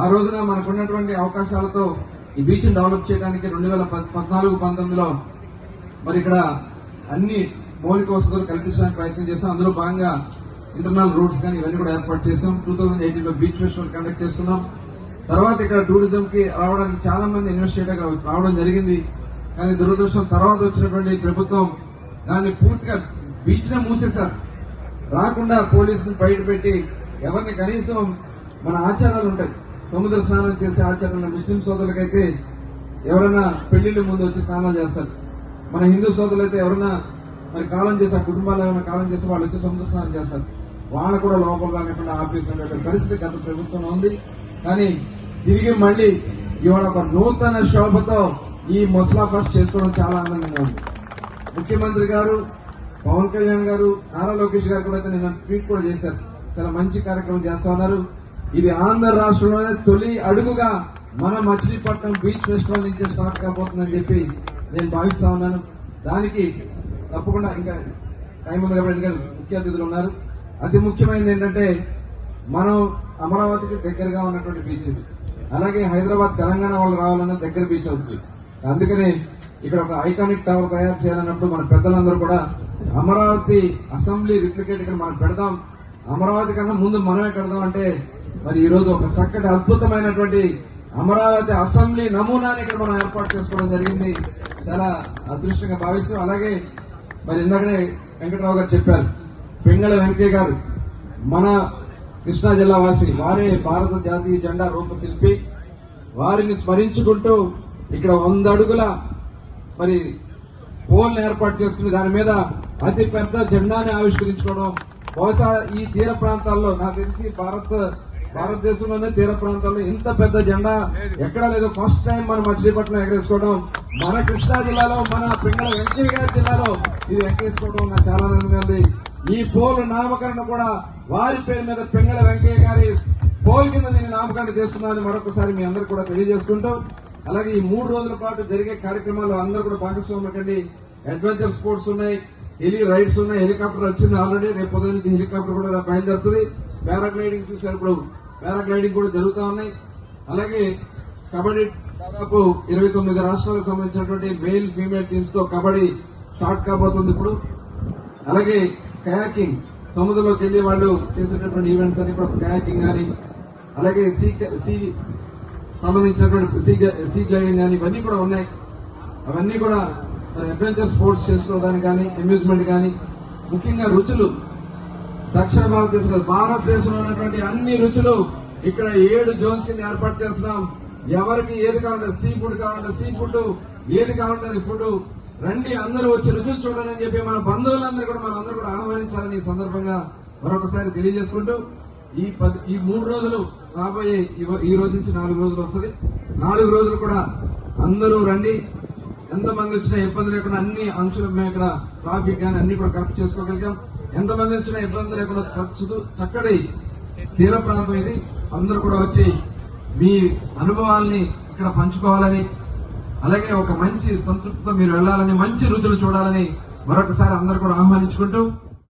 ఆ రోజున మనకున్నటువంటి అవకాశాలతో ఈ బీచ్ డెవలప్ చేయడానికి రెండు వేల పద్నాలుగు పంతొమ్మిదిలో మరి ఇక్కడ అన్ని మౌలిక వసతులు కల్పించడానికి ప్రయత్నం చేసాం అందులో భాగంగా ఇంటర్నల్ రూట్స్ కానీ ఇవన్నీ కూడా ఏర్పాటు చేసాం టూ థౌసండ్ ఎయిటీన్లో బీచ్ ఫెస్టివల్ కండక్ట్ చేసుకున్నాం. తర్వాత ఇక్కడ టూరిజంకి రావడానికి చాలా మంది ఇన్వెస్టేటర్ రావడం జరిగింది. కానీ దురదృష్టం తర్వాత వచ్చినటువంటి ప్రభుత్వం దాన్ని పూర్తిగా బీచ్నే మూసేశారు. రాకుండా పోలీసుని బయట పెట్టి ఎవరిని కనీసం మన ఆచారాలు ఉంటాయి. సముద్ర స్నానం చేసే ఆచరణ ముస్లిం సోదరులకైతే ఎవరైనా పెళ్ళిళ్ళ ముందు వచ్చి స్నానం చేస్తారు. మన హిందూ సోదరులు అయితే ఎవరైనా మరి కాలం చేసి ఆ కుటుంబాలు ఏమైనా కాలం చేసి వాళ్ళు వచ్చి సముద్ర స్నానం చేస్తారు. వాళ్ళు కూడా లోపల రానికుండా ఆపేసినటువంటి పరిస్థితి గత ప్రభుత్వంలో ఉంది. కానీ తిరిగి మళ్ళీ ఇవాళ ఒక నూతన శోభతో ఈ ముస్లా ఫస్ట్ చేసుకోవడం చాలా ఆనందంగా ఉంది. ముఖ్యమంత్రి గారు పవన్ కళ్యాణ్ గారు నారా లోకేష్ గారు కూడా అయితే నిన్న ట్వీట్ కూడా చేశారు. చాలా మంచి కార్యక్రమం చేస్తా ఉన్నారు. ఇది ఆంధ్ర రాష్ట్రంలోనే తొలి అడుగుగా మన మచిలీపట్నం బీచ్ ఫెస్టివల్ నుంచి స్టార్ట్ కాబోతుందని చెప్పి నేను భావిస్తా ఉన్నాను. దానికి తప్పకుండా ఇంకా టైం ఉంది కాబట్టి ముఖ్య అతిథులు ఉన్నారు. అతి ముఖ్యమైనది ఏంటంటే మనం అమరావతికి దగ్గరగా ఉన్నటువంటి బీచ్ ఇది. అలాగే హైదరాబాద్ తెలంగాణ వాళ్ళు రావాలన్న దగ్గర బీచ్ అవుతుంది. అందుకని ఇక్కడ ఒక ఐకానిక్ టవర్ తయారు చేయాలన్నప్పుడు మన పెద్దలందరూ కూడా అమరావతి అసెంబ్లీ రిప్లికేట్ ఇక్కడ మనం పెడదాం. అమరావతి కన్నా ముందు మనమే కడదాం అంటే మరి ఈ రోజు ఒక చక్కటి అద్భుతమైనటువంటి అమరావతి అసెంబ్లీ నమూనాని ఇక్కడ మనం ఏర్పాటు చేసుకోవడం జరిగింది. చాలా అదృష్టంగా భావిస్తూ అలాగే మరి ఇందాకనే వెంకటరావు గారు చెప్పారు పెంగళ వెంకయ్య గారు మన కృష్ణా జిల్లా వాసి వారే భారత జాతీయ జెండా రూపశిల్పి. వారిని స్మరించుకుంటూ ఇక్కడ వంద అడుగుల మరి పోల్ని ఏర్పాటు చేసుకుని దాని మీద అతి పెద్ద జెండాని ఆవిష్కరించుకోవడం. బహుశా ఈ తీర ప్రాంతాల్లో నాకు తెలిసి భారత్ భారతదేశంలోనే తీర ప్రాంతాల్లో ఇంత పెద్ద జెండా ఎక్కడా లేదు. ఫస్ట్ టైం మన మచిలీపట్నం ఎగరేసుకోవడం మన కృష్ణా జిల్లాలో మన పింగళ వెంకయ్య గారి జిల్లాలో ఇది ఎగరేసుకోవడం నాకు చాలా ఆనందంగా ఉంది. ఈ పోల్ నామకరణ కూడా వారి పేరు మీద పింగళ వెంకయ్య గారి పోల్ కింద నేను నామకరణ చేస్తున్నానని మరొకసారి మీ అందరు కూడా తెలియజేసుకుంటూ అలాగే ఈ మూడు రోజుల పాటు జరిగే కార్యక్రమాలు అందరూ కూడా భాగస్వామ్యం కండి అడ్వెంచర్ స్పోర్ట్స్ ఉన్నాయి హెలి రైడ్స్ ఉన్నాయి హెలికాప్టర్ వచ్చింది ఆల్రెడీ. రేపు పొద్దున నుంచి హెలికాప్టర్ కూడా బయలుదేరుతుంది. పారాగ్లైడింగ్ చూసారు ఇప్పుడు పారాగ్లైడింగ్ కూడా జరుగుతూ ఉన్నాయి. అలాగే కబడ్డీ దాదాపు ఇరవై తొమ్మిది రాష్ట్రాలకు సంబంధించినటువంటి మెయిల్ ఫీమేల్ టీమ్స్తో కబడ్డీ స్టార్ట్ కాబోతుంది ఇప్పుడు. అలాగే కయాకింగ్ సముద్రంలోకి వెళ్ళి వాళ్ళు చేసేటటువంటి ఈవెంట్స్ అన్ని కూడా కయాకింగ్ కానీ అలాగే సీ సీ సంబంధించినటువంటి సీ సీ గ్లైడింగ్ కానీ ఇవన్నీ కూడా ఉన్నాయి. అవన్నీ కూడా మరి అడ్వెంచర్ స్పోర్ట్స్ చేసుకోవడానికి కానీ అమ్యూజ్మెంట్ కానీ ముఖ్యంగా రుచులు దక్షిణ భారతదేశం భారతదేశంలో ఉన్నటువంటి అన్ని రుచులు ఇక్కడ ఏడు జోన్స్ కింద ఏర్పాటు చేస్తున్నాం. ఎవరికి ఏది కావాలంటే సీ ఫుడ్ కావాలంటే సీ ఫుడ్ ఏది కావాలంటే అది ఫుడ్. రండి అందరూ వచ్చి రుచులు చూడాలని చెప్పి మన బంధువులందరూ కూడా మన అందరూ కూడా ఆహ్వానించాలని ఈ సందర్భంగా మరొకసారి తెలియజేసుకుంటూ ఈ పది ఈ మూడు రోజులు రాబోయే ఈ రోజు నుంచి నాలుగు రోజులు వస్తుంది. నాలుగు రోజులు కూడా అందరూ రండి. ఎంతమంది వచ్చినా ఇబ్బంది లేకుండా అన్ని అంశాలు మేము ఇక్కడ ట్రాఫిక్ కానీ అన్ని కూడా కరెక్ట్ చేసుకోగలిగాం. ఎంతమంది వచ్చినా ఇబ్బంది లేకుండా చచ్చుతూ చక్కటి తీర ప్రాంతం ఇది. అందరూ కూడా వచ్చి మీ అనుభవాల్ని ఇక్కడ పంచుకోవాలని అలాగే ఒక మంచి సంతృప్తితో మీరు వెళ్ళాలని మంచి రుచులు చూడాలని మరొకసారి అందరు కూడా ఆహ్వానించుకుంటూ